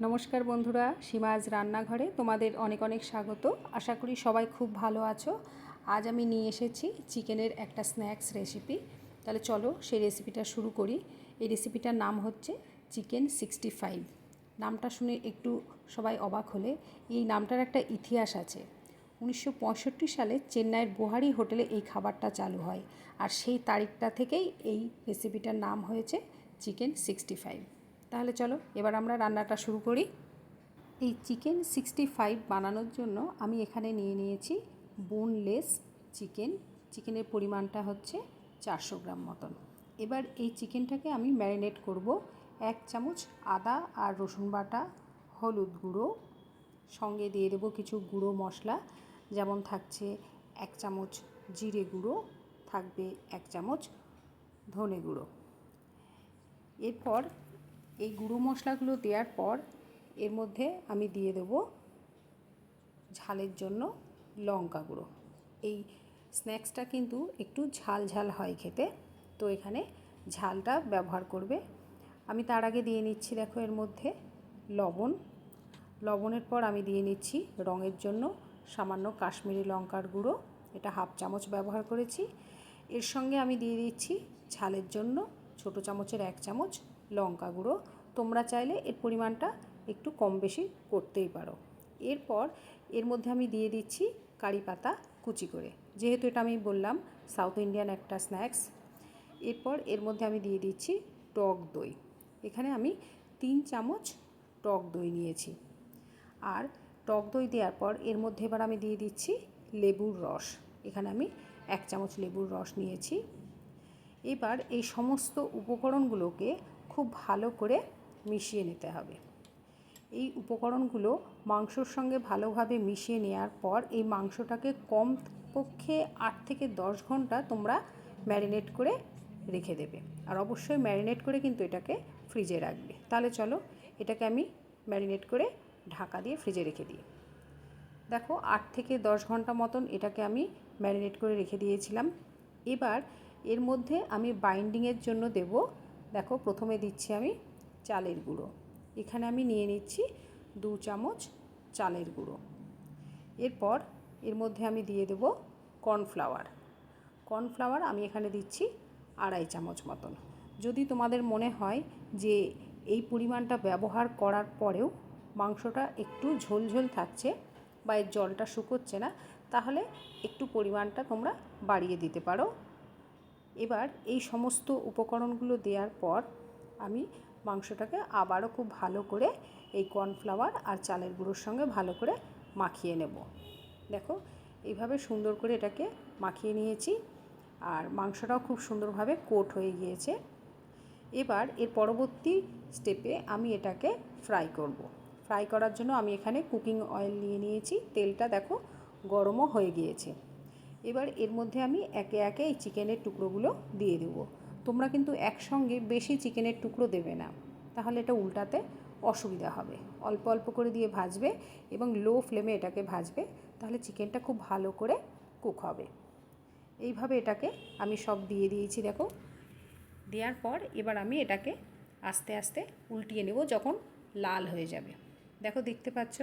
নমস্কার বন্ধুরা সীমাজ রান্নাঘরে। তোমাদের অনেক অনেক স্বাগত। আশা করি সবাই খুব ভালো আছো। আজ আমি নিয়ে এসেছি চিকেনের একটা স্ন্যাক্স রেসিপি। তাহলে চলো সেই রেসিপিটা শুরু করি। এই রেসিপিটার নাম হচ্ছে চিকেন সিক্সটি ফাইভ। নামটা শুনে একটু সবাই অবাক হলে। এই নামটার একটা ইতিহাস আছে। উনিশশো পঁয়ষট্টি সালে চেন্নাইয়ের বোহারি হোটেলে এই খাবারটা চালু হয়। আর সেই তারিখটা থেকেই এই রেসিপিটার নাম হয়েছে চিকেন সিক্সটি ফাইভ। তাহলে চলো, এবার আমরা রান্নাটা শুরু করি। এই চিকেন সিক্সটি ফাইভ বানানোর জন্য আমি এখানে নিয়ে নিয়েছি বোনলেস চিকেন চিকেনের পরিমাণটা হচ্ছে চারশো গ্রাম মতন। এবার এই চিকেনটাকে আমি ম্যারিনেট করব এক চামচ আদা আর রসুন বাটা, হলুদ গুঁড়ো। সঙ্গে দিয়ে দেবো কিছু গুঁড়ো মশলা, যেমন থাকছে এক চামচ জিরে গুঁড়ো, থাকবে এক চামচ ধনে গুঁড়ো। এরপর এই গুঁড়ো মশলাগুলো দেওয়ার পর এর মধ্যে আমি দিয়ে দেবো ঝালের জন্য লঙ্কা গুঁড়ো। এই স্ন্যাক্সটা কিন্তু একটু ঝাল ঝাল হয় খেতে, তো এখানে ঝালটা ব্যবহার করবে। আমি তার আগে দিয়ে নিচ্ছি দেখো এর মধ্যে লবণ। লবণের পর আমি দিয়ে নিচ্ছি রঙের জন্য সামান্য কাশ্মীরি লঙ্কার গুঁড়ো, এটা হাফ চামচ ব্যবহার করেছি। এর সঙ্গে আমি দিয়ে দিচ্ছি ঝালের জন্য ছোটো চামচের এক চামচ লঙ্কা গুঁড়ো। তোমরা চাইলে এর পরিমাণটা একটু কম বেশি করতেই পারো। এরপর এর মধ্যে আমি দিয়ে দিচ্ছি কারি পাতা কুচি করে। যেহেতু এটা আমি বললাম সাউথ ইন্ডিয়ান একটা স্ন্যাক্স এরপর এর মধ্যে আমি দিয়ে দিচ্ছি টক দই। এখানে আমি তিন চামচ টক দই নিয়েছি। আর টক দই দেওয়ার পর এর মধ্যে এবার আমি দিয়ে দিচ্ছি লেবুর রস। এখানে আমি এক চামচ লেবুর রস নিয়েছি। এবার এই সমস্ত উপকরণগুলোকে খুব ভালো করে মিশিয়ে নিতে হবে। এই উপকরণগুলো মাংসর সঙ্গে ভালোভাবে মিশিয়ে নেওয়ার পর এই মাংসটাকে কম পক্ষে আট থেকে দশ ঘণ্টা তোমরা ম্যারিনেট করে রেখে দেবে। আর অবশ্যই ম্যারিনেট করে কিন্তু এটাকে ফ্রিজে রাখবে। তাহলে চলো, এটাকে আমি ম্যারিনেট করে ঢাকা দিয়ে ফ্রিজে রেখে দিই। দেখো, আট থেকে দশ ঘণ্টা মতন এটাকে আমি ম্যারিনেট করে রেখে দিয়েছিলাম। এবার এর মধ্যে আমি বাইন্ডিংয়ের জন্য দেব। দেখো, প্রথমে দিচ্ছি আমি চালের গুঁড়ো। এখানে আমি নিয়ে নিচ্ছি দু চামচ চালের গুঁড়ো। এরপর এর মধ্যে আমি দিয়ে দেব কর্নফ্লাওয়ার। কর্নফ্লাওয়ার আমি এখানে দিচ্ছি আড়াই চামচ মতন। যদি তোমাদের মনে হয় যে এই পরিমাণটা ব্যবহার করার পরেও মাংসটা একটু ঝোলঝোল থাকছে বা এর জলটা শুকোচ্ছে না, তাহলে একটু পরিমাণটা তোমরা বাড়িয়ে দিতে পারো। এবার এই সমস্ত উপকরণগুলো দেওয়ার পর আমি মাংসটাকে আবারও খুব ভালো করে এই কর্নফ্লাওয়ার আর চালের গুঁড়োর সঙ্গে ভালো করে মাখিয়ে নেব। দেখো, এইভাবে সুন্দর করে এটাকে মাখিয়ে নিয়েছি আর মাংসটাও খুব সুন্দরভাবে কোট হয়ে গিয়েছে। এবার এর পরবর্তী স্টেপে আমি এটাকে ফ্রাই করব। ফ্রাই করার জন্য আমি এখানে কুকিং অয়েল নিয়ে নিয়েছি। তেলটা দেখো গরমও হয়ে গিয়েছে। এবার এর মধ্যে আমি একে একে এই চিকেনের টুকরোগুলো দিয়ে দেবো। তোমরা কিন্তু একসঙ্গে বেশি চিকেনের টুকরো দেবে না। তাহলে এটা উল্টাতে অসুবিধা হবে। অল্প অল্প করে দিয়ে ভাজবে এবং লো ফ্লেমে এটাকে ভাজবে, তাহলে চিকেনটা খুব ভালো করে কুক হবে। এইভাবে এটাকে আমি সব দিয়ে দিয়েছি, দেখো। দেওয়ার পর এবার আমি এটাকে আস্তে আস্তে উল্টিয়ে নেব যখন লাল হয়ে যাবে। দেখো, দেখতে পাচ্ছ?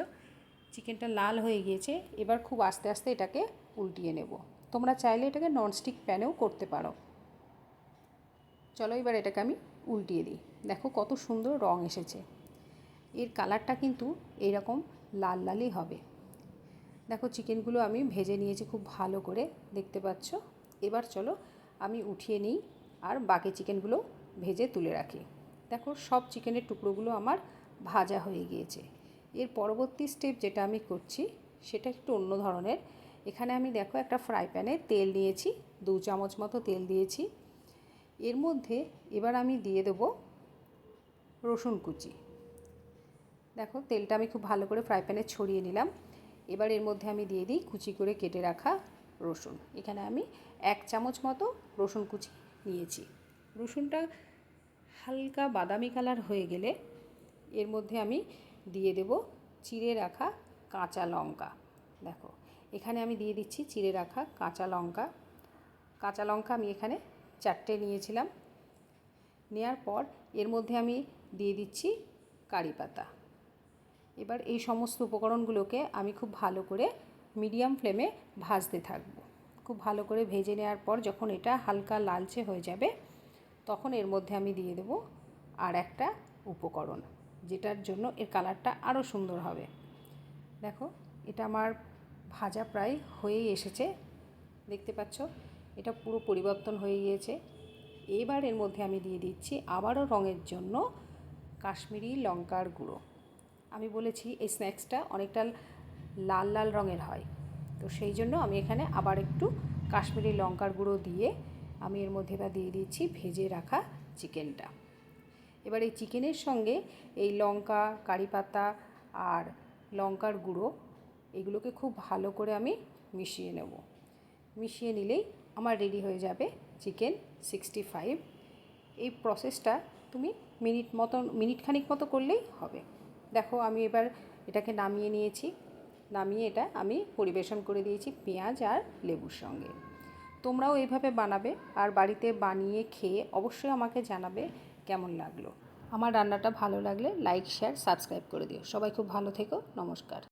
চিকেনটা লাল হয়ে গিয়েছে। এবার খুব আস্তে আস্তে এটাকে উল্টিয়ে নেব। তোমরা চাইলে এটাকে ননস্টিক প্যানেও করতে পারো। চলো এবার এটাকে আমি উল্টিয়ে দিই। দেখো কত সুন্দর রং এসেছে। এর কালারটা কিন্তু এইরকম লাল লালই হবে। দেখো চিকেনগুলো আমি ভেজে নিয়েছি খুব ভালো করে, দেখতে পাচ্ছ? এবার চলো আমি উঠিয়ে নিই আর বাকি চিকেনগুলো ভেজে তুলে রাখি। দেখো সব চিকেনের টুকরোগুলো আমার ভাজা হয়ে গিয়েছে। এর পরবর্তী স্টেপ যেটা আমি করছি, সেটা একটু অন্য ধরনের। এখানে আমি দেখো একটা ফ্রাই প্যানে তেল নিয়েছি, দু চামচ মতো তেল দিয়েছি। এর মধ্যে এবার আমি দিয়ে দেবো রসুন কুচি। দেখো, তেলটা আমি খুব ভালো করে ফ্রাই প্যানে ছড়িয়ে নিলাম। এবার এর মধ্যে আমি দিয়ে দিই কুচি করে কেটে রাখা রসুন। এখানে আমি এক চামচ মতো রসুন কুচি নিয়েছি। রসুনটা হালকা বাদামি কালার হয়ে গেলে এর মধ্যে আমি দিয়ে দেব চিড়ে রাখা কাঁচা লঙ্কা। দেখো, এখানে আমি দিয়ে দিচ্ছি চিড়ে রাখা কাঁচা লঙ্কা। কাঁচা লঙ্কা আমি এখানে চারটে নিয়েছিলাম। নেওয়ার পর এর মধ্যে আমি দিয়ে দিচ্ছি কারি পাতা। এবার এই সমস্ত উপকরণগুলোকে আমি খুব ভালো করে মিডিয়াম ফ্লেমে ভাজতে থাকব। খুব ভালো করে ভেজে নেওয়ার পর যখন এটা হালকা লালচে হয়ে যাবে, তখন এর মধ্যে আমি দিয়ে দেবো আর একটা উপকরণ, যেটার জন্য এর কালারটা আরও সুন্দর হবে। দেখো, এটা আমার ভাজা প্রায় হয়েই এসেছে। দেখতে পাচ্ছ? এটা পুরো পরিবর্তন হয়ে গিয়েছে। এবার এর মধ্যে আমি দিয়ে দিচ্ছি আবারও রঙের জন্য কাশ্মীরি লঙ্কার গুঁড়ো। আমি বলেছি এই স্ন্যাক্সটা অনেকটা লাল লাল রঙের হয়। তো সেই জন্য আমি এখানে আবার একটু কাশ্মীরি লঙ্কার গুঁড়ো দিয়ে আমি এর মধ্যে এবার দিয়ে দিচ্ছি ভেজে রাখা চিকেনটা। এবার এই চিকেনের সঙ্গে এই লঙ্কা, কারি পাতা আর লঙ্কার গুঁড়ো এগুলোকে খুব ভালো করে আমি মিশিয়ে নেব। মিশিয়ে নিলেই আমার রেডি হয়ে যাবে চিকেন সিক্সটি ফাইভ এই প্রসেসটা তুমি মিনিট মতন মিনিট খানিক মতো করলেই হবে। দেখো, আমি এবার এটাকে নামিয়ে নিয়েছি। নামিয়ে এটা আমি পরিবেশন করে দিয়েছি পেঁয়াজ আর লেবুর সঙ্গে। তোমরাও এইভাবে বানাবে আর বাড়িতে বানিয়ে খেয়ে অবশ্যই আমাকে জানাবে কেমন লাগল। আমার রান্নাটা ভালো লাগলে লাইক শেয়ার সাবস্ক্রাইব করে দিও। সবাই খুব ভালো থেকো। নমস্কার।